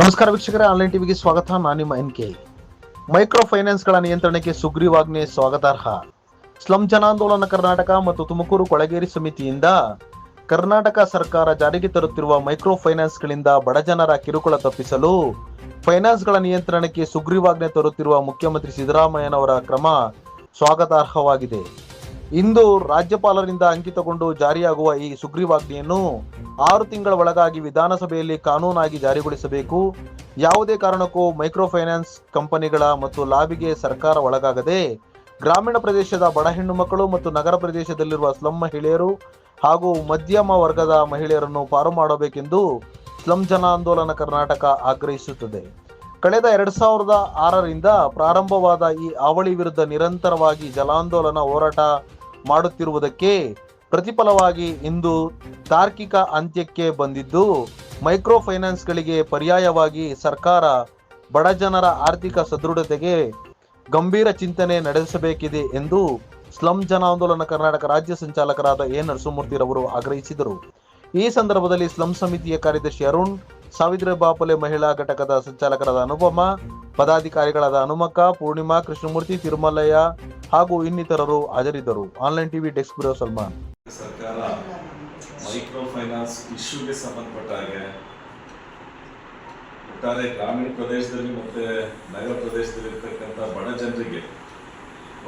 ನಮಸ್ಕಾರ ವೀಕ್ಷಕರೇ ಆನ್ಲೈನ್ ಟಿವಿಗೆ ಸ್ವಾಗತ. ನಾನು ನಿಮ್ಮ ಎನ್ ಕೆ ಮೈಕ್ರೋ ಫೈನಾನ್ಸ್ಗಳ ನಿಯಂತ್ರಣಕ್ಕೆ ಸುಗ್ರೀವಾಜ್ಞೆ ಸ್ವಾಗತಾರ್ಹ. ಸ್ಲಂ ಜನಾಂದೋಲನ ಕರ್ನಾಟಕ ಮತ್ತು ತುಮಕೂರು ಕೊಳಗೇರಿ ಸಮಿತಿಯಿಂದ ಕರ್ನಾಟಕ ಸರ್ಕಾರ ಜಾರಿಗೆ ತರುತ್ತಿರುವ ಮೈಕ್ರೋ ಫೈನಾನ್ಸ್ಗಳಿಂದ ಬಡಜನರ ಕಿರುಕುಳ ತಪ್ಪಿಸಲು ಫೈನಾನ್ಸ್ಗಳ ನಿಯಂತ್ರಣಕ್ಕೆ ಸುಗ್ರೀವಾಜ್ಞೆ ತರುತ್ತಿರುವ ಮುಖ್ಯಮಂತ್ರಿ ಸಿದ್ದರಾಮಯ್ಯನವರ ಕ್ರಮ ಸ್ವಾಗತಾರ್ಹವಾಗಿದೆ. ಇಂದು ರಾಜ್ಯಪಾಲರಿಂದ ಅಂಕಿತಗೊಂಡು ಜಾರಿಯಾಗುವ ಈ ಸುಗ್ರೀವಾಜ್ಞೆಯನ್ನು ಆರು ತಿಂಗಳ ಒಳಗಾಗಿ ವಿಧಾನಸಭೆಯಲ್ಲಿ ಕಾನೂನಾಗಿ ಜಾರಿಗೊಳಿಸಬೇಕು. ಯಾವುದೇ ಕಾರಣಕ್ಕೂ ಮೈಕ್ರೋ ಫೈನಾನ್ಸ್ ಕಂಪನಿಗಳ ಮತ್ತು ಲಾಬಿಗೆ ಸರ್ಕಾರ ಒಳಗಾಗದೆ ಗ್ರಾಮೀಣ ಪ್ರದೇಶದ ಬಡ ಹೆಣ್ಣು ಮಕ್ಕಳು ಮತ್ತು ನಗರ ಪ್ರದೇಶದಲ್ಲಿರುವ ಸ್ಲಂ ಮಹಿಳೆಯರು ಹಾಗೂ ಮಧ್ಯಮ ವರ್ಗದ ಮಹಿಳೆಯರನ್ನು ಪಾರು ಮಾಡಬೇಕೆಂದು ಸ್ಲಂ ಜನ ಆಂದೋಲನ ಕರ್ನಾಟಕ ಆಗ್ರಹಿಸುತ್ತದೆ. ಕಳೆದ ಎರಡ್ ಸಾವಿರದ ಆರರಿಂದ ಪ್ರಾರಂಭವಾದ ಈ ಅವಳಿ ವಿರುದ್ಧ ನಿರಂತರವಾಗಿ ಜಲಾಂದೋಲನ ಹೋರಾಟ ಮಾಡುತ್ತಿರುವುದಕ್ಕೆ ಪ್ರತಿಫಲವಾಗಿ ಇಂದು ತಾರ್ಕಿಕ ಅಂತ್ಯಕ್ಕೆ ಬಂದಿದ್ದು ಮೈಕ್ರೋ ಫೈನಾನ್ಸ್ಗಳಿಗೆ ಪರ್ಯಾಯವಾಗಿ ಸರ್ಕಾರ ಬಡಜನರ ಆರ್ಥಿಕ ಸದೃಢತೆಗೆ ಗಂಭೀರ ಚಿಂತನೆ ನಡೆಸಬೇಕಿದೆ ಎಂದು ಸ್ಲಂ ಜನಾಂದೋಲನ ಕರ್ನಾಟಕ ರಾಜ್ಯ ಸಂಚಾಲಕರಾದ ಎ. ನರಸಿಂಹಮೂರ್ತಿರವರು ಆಗ್ರಹಿಸಿದರು. ಈ ಸಂದರ್ಭದಲ್ಲಿ ಸ್ಲಂ ಸಮಿತಿಯ ಕಾರ್ಯದರ್ಶಿ ಅರುಣ್ ಸಾವಿತ್ರಿ ಬಾಪಲೆ ಮಹಿಳಾ ಘಟಕದ ಸಂಚಾಲಕರಾದ ಅನುಪಮ ಪದಾಧಿಕಾರಿಗಳಾದ ಹನುಮಕ್ಕ, ಪೂರ್ಣಿಮಾ, ಕೃಷ್ಣಮೂರ್ತಿ, ತಿರುಮಲಯ್ಯ ಹಾಗೂ ಇನ್ನಿತರರು ಹಾಜರಿದ್ದರು. Online TV desk bureau Salman. ಸರ್ಕಾರ ಮೈಕ್ರೋ ಫೈನಾನ್ಸ್ ಇಶ್ಯೂಗೆ ಸಂಬಂಧಪಟ್ಟ ಹಾಗೆ ಒಟ್ಟಾರೆ ಗ್ರಾಮೀಣ ಪ್ರದೇಶದಲ್ಲಿ ಮತ್ತೆ ನಗರ ಪ್ರದೇಶದಲ್ಲಿ ಇರ್ತಕ್ಕಂಥ ಬಡ ಜನರಿಗೆ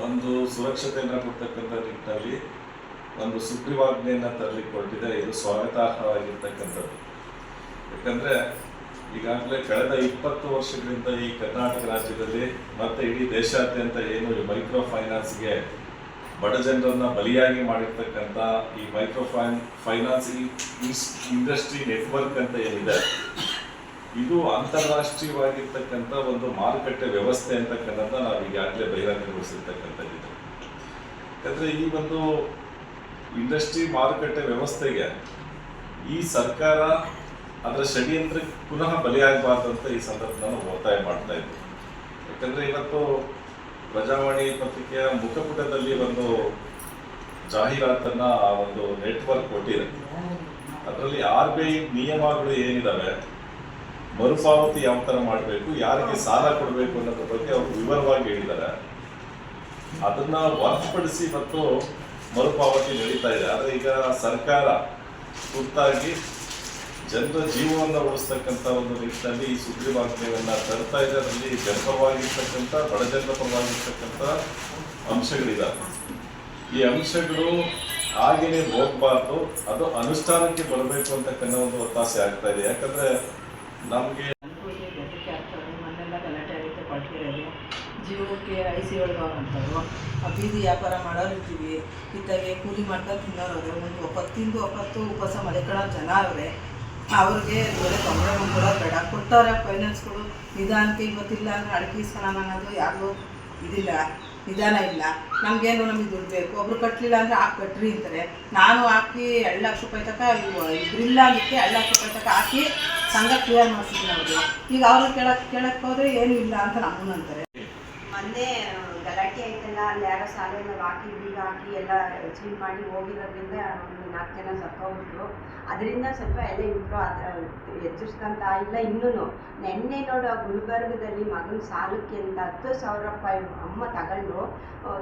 ಒಂದು ಸುರಕ್ಷತೆಯನ್ನು ಕೊಡ್ತಕ್ಕಂಥ ನಿಟ್ಟಲ್ಲಿ ಒಂದು ಸುಗ್ರೀವಾಜ್ಞೆಯನ್ನು ತರಲಿಕ್ಕೆ ಹೊರಟಿದೆ. ಇದು ಸ್ವಾಗತಾರ್ಹವಾಗಿರ್ತಕ್ಕಂಥದ್ದು. ಯಾಕಂದ್ರೆ ಈಗಾಗಲೇ ಕಳೆದ ಇಪ್ಪತ್ತು ವರ್ಷಗಳಿಂದ ಈ ಕರ್ನಾಟಕ ರಾಜ್ಯದಲ್ಲಿ ಮತ್ತೆ ಇಡೀ ದೇಶಾದ್ಯಂತ ಏನು ಈ ಮೈಕ್ರೋ ಫೈನಾನ್ಸ್ಗೆ ಬಡ ಜನರನ್ನ ಬಲಿಯಾಗಿ ಮಾಡಿರ್ತಕ್ಕಂಥ ಈ micro fine finance industry network ಅಂತ ಏನಿದೆ, ಇದು ಅಂತಾರಾಷ್ಟ್ರೀಯವಾಗಿರ್ತಕ್ಕಂಥ ಒಂದು ಮಾರುಕಟ್ಟೆ ವ್ಯವಸ್ಥೆ ಅಂತಕ್ಕಂಥ ನಾವು ಈಗಾಗಲೇ ಬಹಿರಂಗಗೊಳಿಸಿರ್ತಕ್ಕಂಥದ್ದು ಯಾಕಂದ್ರೆ ಈ ಒಂದು ಇಂಡಸ್ಟ್ರಿ ಮಾರುಕಟ್ಟೆ ವ್ಯವಸ್ಥೆಗೆ ಈ ಸರ್ಕಾರ ಅದರ ಷಡ್ಯಂತ್ರಕ್ಕೆ ಪುನಃ ಬಲಿಯಾಗಬಾರ್ದು ಅಂತ ಈ ಸಂದರ್ಭದಲ್ಲಿ ಒತ್ತಾಯ ಮಾಡ್ತಾ ಇದ್ದೆ. ಯಾಕಂದ್ರೆ ಇವತ್ತು ಪ್ರಜಾವಾಣಿ ಪತ್ರಿಕೆಯ ಮುಖಪುಟದಲ್ಲಿ ಒಂದು ಜಾಹೀರಾತನ್ನ ಆ ಒಂದು ನೆಟ್ವರ್ಕ್ ಕೊಟ್ಟಿದೆ. ಅದರಲ್ಲಿ ಆರ್ ಬಿ ಐ ನಿಯಮಗಳು ಏನಿದಾವೆ, ಮರುಪಾವತಿ ಯಾವ ಥರ ಮಾಡಬೇಕು, ಯಾರಿಗೆ ಸಾಲ ಕೊಡಬೇಕು ಅನ್ನೋದ್ರ ಬಗ್ಗೆ ಅವರು ವಿವರವಾಗಿ ಹೇಳಿದ್ದಾರೆ. ಅದನ್ನ ಹೊರತುಪಡಿಸಿ ಮತ್ತು ಮರುಪಾವತಿ ನಡೀತಾ ಇದೆ. ಆದರೆ ಈಗ ಸರ್ಕಾರ ತುರ್ತಾಗಿ ಜನರ ಜೀವವನ್ನು ಉಳಿಸ್ತಕ್ಕಂಥ ಒಂದು ನಿಟ್ಟಿನಲ್ಲಿ ಈ ಸುಗ್ರೀವಾಜ್ಞೆಯನ್ನ ತರ್ತಾ ಇದೆ. ಅದರಲ್ಲಿ ಜನಪರವಾಗಿರ್ತಕ್ಕಂಥ ಬಡ ಜನರ ಪರವಾಗಿರ್ತಕ್ಕಂಥ ಅಂಶಗಳಿದಾವೆ. ಈ ಅಂಶಗಳು ಹಾಗೇನೆ ಹೋಗ್ಬಾರ್ದು. ಅದು ಅನುಷ್ಠಾನಕ್ಕೆ ಬರಬೇಕು ಅಂತಕ್ಕಂಥ ಒಂದು ಒತ್ತಾಸೆ ಆಗ್ತಾ ಇದೆ. ಯಾಕಂದ್ರೆ ನಮಗೆ ಜೀವಕ್ಕೆ ಐ ಸಿ ಒಳಗವ್ರಂಥವ್ರು ಆ ಬೀದಿ ವ್ಯಾಪಾರ ಮಾಡೋರು ಇರ್ತೀವಿ. ಇತ್ತಾಗೆ ಕೂಲಿ ಮಾಡ್ತಾ ತಿನ್ನೋರು ಅವ್ರೆ ಒಂದು ಒಪ್ಪತ್ತು ತಿಂದು ಒಪ್ಪತ್ತು ಉಪವಾಸ ಮಲ್ಕೊಳ್ಳೋ ಜನ ಅವ್ರೆ ಅವ್ರಿಗೆ ಬೇರೆ ತೊಂದರೆ ಕೂಡ ಬೇಡ. ಕೊಡ್ತಾರೆ ಫೈನಾನ್ಸ್ಗಳು ನಿಧಾನಕ್ಕೆ ಇವತ್ತಿಲ್ಲ ಅಂದರೆ ಅಡಕೆ ಇಸ್ಕೊಳ್ಳೋಣ ಅನ್ನೋದು ಯಾರಿಗೂ ಇದಿಲ್ಲ, ನಿಧಾನ ಇಲ್ಲ. ನಮಗೇನು ನಮಗೆ ದುಡ್ಡು ಬೇಕು. ಒಬ್ರು ಕಟ್ಟಲಿಲ್ಲ ಅಂದರೆ ಹಾಕಿ ಕಟ್ಟ್ರಿ ಅಂತಾರೆ. ನಾನು ಹಾಕಿ ಎರಡು ಲಕ್ಷ ರೂಪಾಯಿ ತನಕ ಇದ್ರಿಲ್ಲ ಅದಕ್ಕೆ ಎರಡು ಲಕ್ಷ ರೂಪಾಯಿ ತನಕ ಹಾಕಿ ಸಂಘ ಕ್ಲಿಯರ್ ಮಾಡಿಸಿದ್ವಿ ಅವ್ರಿಗೆ ಈಗ ಅವರು ಕೇಳಕ್ಕೆ ಕೇಳಕ್ಕೆ ಹೋದರೆ ಏನೂ ಇಲ್ಲ ಅಂತ ನಮ್ಮನ್ನಂತಾರೆ ಮೊನ್ನೆ ಆಯ್ತಲ್ಲ ಅಲ್ಲಿ ಯಾರೋ ಶಾಲೆ ಮೇಲೆ ಹಾಕಿ ಬೀಗ ಹಾಕಿ ಎಲ್ಲ ಚೀಲ್ ಮಾಡಿ ಹೋಗಿರೋದ್ರಿಂದ ಒಂದು ನಾಲ್ಕು ಜನ ಸತ್ತೋಗ್ಬಿಟ್ರು. ಅದರಿಂದ ಸ್ವಲ್ಪ ಎಲ್ಲ ಇಂಪ್ರೂವ್ ಎಚ್ಚರಿಸ್ಕೊಂತ ಇಲ್ಲ ಇನ್ನೂ ನೆನ್ನೆ ನೋಡು ಆ ಗುಲ್ಬರ್ಗದಲ್ಲಿ ಮಗನ ಸಾಲಕ್ಕೆ ಅಂತ ಹತ್ತು ಸಾವಿರ ರೂಪಾಯಿ ಅಮ್ಮ ತಗೊಂಡು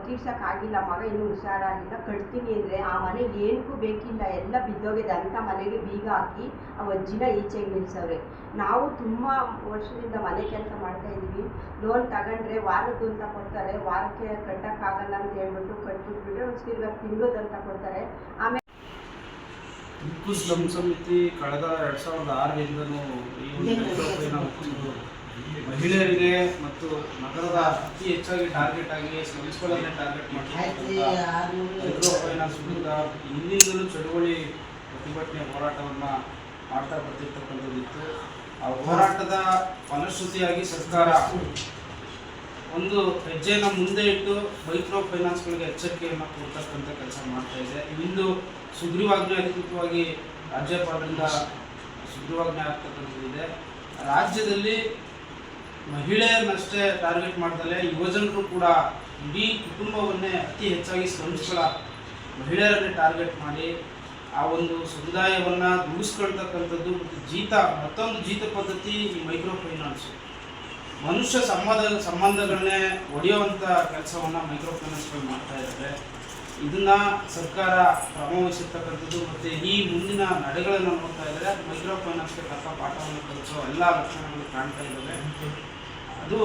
ತೀರ್ಸೋಕ್ಕಾಗಿಲ್ಲ ಮಗ ಇನ್ನೂ ಹುಷಾರಾಗಿಲ್ಲ, ಕಟ್ತೀನಿ ಅಂದರೆ ಆ ಮನೆ ಏನಕ್ಕೂ ಬೇಕಿಲ್ಲ, ಎಲ್ಲ ಬಿದ್ದೋಗಿದೆ. ಅಂತ ಮನೆಗೆ ಬೀಗ ಹಾಕಿ ಆ ಅಜ್ಜಿನ ಈಚೆಗೆ ನಿಲ್ಸವ್ರೆ. ನಾವು ತುಂಬ ವರ್ಷದಿಂದ ಮನೆ ಕೆಲಸ ಮಾಡ್ತಾ ಇದ್ದೀವಿ. ಲೋನ್ ತಗೊಂಡ್ರೆ ವಾರದ್ದು ಅಂತ ಕೊಡ್ತಾರೆ, ವಾರಕ್ಕೆ ಕಟ್ಟಕ್ಕಾಗಲ್ಲ ಅಂತ ಹೇಳ್ಬಿಟ್ಟು ಕಟ್ಬಿಟ್ಬಿಟ್ಟು ಒಂದು ತಿರ್ಗಾ ತಿಂಗಳದ್ದು ಅಂತ ಕೊಡ್ತಾರೆ. ಆಮೇಲೆ ತುಮಕೂರು ಸ್ಲಂ ಸಮಿತಿ ಕಳೆದ ಎರಡು ಸಾವಿರದ ಆರರಿಂದನೂ ಈ ಒಂದು ಮೈಕ್ರೋ ಮಹಿಳೆಯರಿಗೆ ಮತ್ತು ನಗರದ ಅತಿ ಹೆಚ್ಚಾಗಿ ಟಾರ್ಗೆಟ್ ಆಗಿ ಸ್ಲಮ್ಸ್ಗಳನ್ನೇ ಟಾರ್ಗೆಟ್ ಮಾಡಿ ಮೈಕ್ರೋ ಫೈನಾನ್ಸ್ ವಿರುದ್ಧ ಹಿಂದಿನಿಂದಲೂ ಚಳುವಳಿ ಪ್ರತಿಭಟನೆ ಹೋರಾಟವನ್ನು ಮಾಡ್ತಾ ಬರ್ತಿರ್ತಕ್ಕಂಥದ್ದಿತ್ತು. ಆ ಹೋರಾಟದ ಫಲಶ್ರುತಿಯಾಗಿ ಸರ್ಕಾರ ಒಂದು ಹೆಜ್ಜೆನ ಮುಂದೆ ಇಟ್ಟು ಮೈಕ್ರೋ ಫೈನಾನ್ಸ್ಗಳಿಗೆ ಎಚ್ಚರಿಕೆಯನ್ನು ಕೊಡ್ತಕ್ಕಂಥ ಕೆಲಸ ಮಾಡ್ತಾ ಇದೆ. ಇಂದು ಸುಗ್ರೀವಾಜ್ಞೆ ಅಧಿಕೃತವಾಗಿ ರಾಜ್ಯಪಾಲರಿಂದ ಸುಗ್ರೀವಾಜ್ಞೆ ಆಗ್ತಕ್ಕಂಥದ್ದಿದೆ ರಾಜ್ಯದಲ್ಲಿ ಮಹಿಳೆಯರನ್ನಷ್ಟೇ ಟಾರ್ಗೆಟ್ ಮಾಡ್ದಲೆ ಯುವಜನರು ಕೂಡ ಇಡೀ ಕುಟುಂಬವನ್ನೇ ಅತಿ ಹೆಚ್ಚಾಗಿ ಸ್ಲಮ್ಸ್ಗಳ ಮಹಿಳೆಯರನ್ನೇ ಟಾರ್ಗೆಟ್ ಮಾಡಿ ಆ ಒಂದು ಸಮುದಾಯವನ್ನು ದುಡಿಸ್ಕೊಳ್ತಕ್ಕಂಥದ್ದು ಮತ್ತು ಜೀತ ಮತ್ತೊಂದು ಜೀತ ಪದ್ಧತಿ ಈ ಮೈಕ್ರೋ ಫೈನಾನ್ಸ್ ಮನುಷ್ಯ ಸಂಬಂಧ, ಸಂಬಂಧಗಳನ್ನೇ ಒಡೆಯುವಂಥ ಕೆಲಸವನ್ನು ಮೈಕ್ರೋ ಫೈನಾನ್ಸ್ಗಳು ಮಾಡ್ತಾ ಇದ್ದಾರೆ. ಇದನ್ನು ಸರ್ಕಾರ ಕ್ರಮ ವಹಿಸಿರ್ತಕ್ಕಂಥದ್ದು ಮತ್ತೆ ಈ ಮುಂದಿನ ನಡೆಗಳನ್ನು ನೋಡ್ತಾ ಇದ್ದರೆ. ಮೈಕ್ರೋ ಫೈನಾನ್ಸ್ಗೆ ತಕ್ಕ ಪಾಠವನ್ನು ಕಲಿಸೋ ಎಲ್ಲ ಲಕ್ಷಣಗಳು ಕಾಣ್ತಾ ಇದ್ದಾವೆ. ಅದು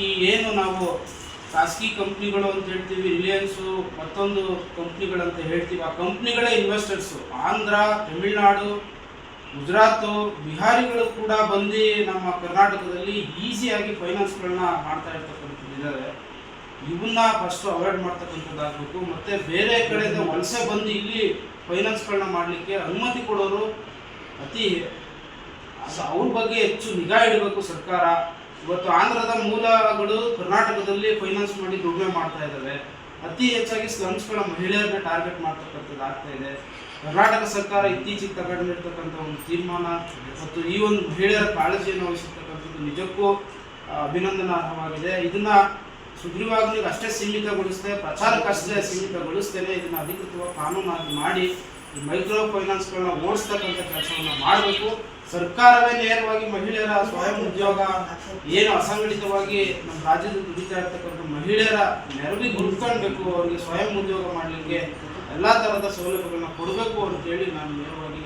ಈ ಏನು ನಾವು ಖಾಸಗಿ ಕಂಪ್ನಿಗಳು ಅಂತ ಹೇಳ್ತೀವಿ ರಿಲಯನ್ಸು ಮತ್ತೊಂದು ಕಂಪ್ನಿಗಳಂತ ಹೇಳ್ತೀವಿ, ಆ ಕಂಪ್ನಿಗಳೇ ಇನ್ವೆಸ್ಟರ್ಸು ಆಂಧ್ರ, ತಮಿಳುನಾಡು ಗುಜರಾತು ಬಿಹಾರಿಗಳು ಕೂಡ ಬಂದು ನಮ್ಮ ಕರ್ನಾಟಕದಲ್ಲಿ ಈಸಿಯಾಗಿ ಫೈನಾನ್ಸ್ಗಳನ್ನ ಮಾಡ್ತಾ ಇರ್ತಕ್ಕಂಥದ್ದು ಇದ್ದಾವೆ ಇವನ್ನ ಫಸ್ಟ್ ಅವಾಯ್ಡ್ ಮಾಡ್ತಕ್ಕಂಥದ್ದಾಗಬೇಕು. ಮತ್ತೆ ಬೇರೆ ಕಡೆಯಿಂದ ವಲಸೆ ಬಂದು ಇಲ್ಲಿ ಫೈನಾನ್ಸ್ಗಳನ್ನ ಮಾಡಲಿಕ್ಕೆ ಅನುಮತಿ ಕೊಡೋರು ಅತಿ ಅವ್ರ ಬಗ್ಗೆ ಹೆಚ್ಚು ನಿಗಾ ಇಡಬೇಕು ಸರ್ಕಾರ. ಇವತ್ತು ಆಂಧ್ರದ ಮೂಲಗಳು ಕರ್ನಾಟಕದಲ್ಲಿ ಫೈನಾನ್ಸ್ ಮಾಡಿ ದುಡಿಮೆ ಮಾಡ್ತಾ ಇದ್ದಾವೆ ಅತಿ ಹೆಚ್ಚಾಗಿ ಸ್ಲಮ್ಸ್ಗಳ ಮಹಿಳೆಯರನ್ನ ಟಾರ್ಗೆಟ್ ಮಾಡ್ತಕ್ಕಂಥದ್ದು ಆಗ್ತಾ ಇದೆ. ಕರ್ನಾಟಕ ಸರ್ಕಾರ ಇತ್ತೀಚೆಗೆ ತಗೊಂಡಿರ್ತಕ್ಕಂಥ ಒಂದು ತೀರ್ಮಾನ ಮತ್ತು ಈ ಒಂದು ಮಹಿಳೆಯರ ಕಾಳಜಿಯನ್ನು ವಹಿಸಿರ್ತಕ್ಕಂಥದ್ದು ನಿಜಕ್ಕೂ ಅಭಿನಂದನಾರ್ಹವಾಗಿದೆ. ಇದನ್ನ ಸುಗ್ರೀವಾಜ್ಞೆಗೆ ಅಷ್ಟೇ ಸೀಮಿತಗೊಳಿಸ್ತೇನೆ ಪ್ರಚಾರಕ್ಕಷ್ಟೇ ಸೀಮಿತಗೊಳಿಸ್ತೇನೆ ಇದನ್ನ ಅಧಿಕೃತವಾಗಿ ಕಾನೂನಾಗಿ ಮಾಡಿ ಈ ಮೈಕ್ರೋ ಫೈನಾನ್ಸ್ಗಳನ್ನ ಓಡಿಸ್ತಕ್ಕಂಥ ಕೆಲಸವನ್ನ ಮಾಡಬೇಕು. ಸರ್ಕಾರವೇ ನೇರವಾಗಿ ಮಹಿಳೆಯರ ಸ್ವಯಂ ಉದ್ಯೋಗ, ಏನು ಅಸಂಘಟಿತವಾಗಿ ನಮ್ಮ ರಾಜ್ಯದಲ್ಲಿ ದುಡಿತಾ ಇರ್ತಕ್ಕಂಥ ಮಹಿಳೆಯರ ನೆರವಿಗೆ ಹುಡ್ಕೊಳ್ಬೇಕು, ಅವರಿಗೆ ಸ್ವಯಂ ಉದ್ಯೋಗ ಮಾಡಲಿಕ್ಕೆ ಎಲ್ಲ ಥರದ ಸೌಲಭ್ಯಗಳನ್ನ ಕೊಡಬೇಕು ಅಂತೇಳಿ ನಾನು ನೇರವಾಗಿ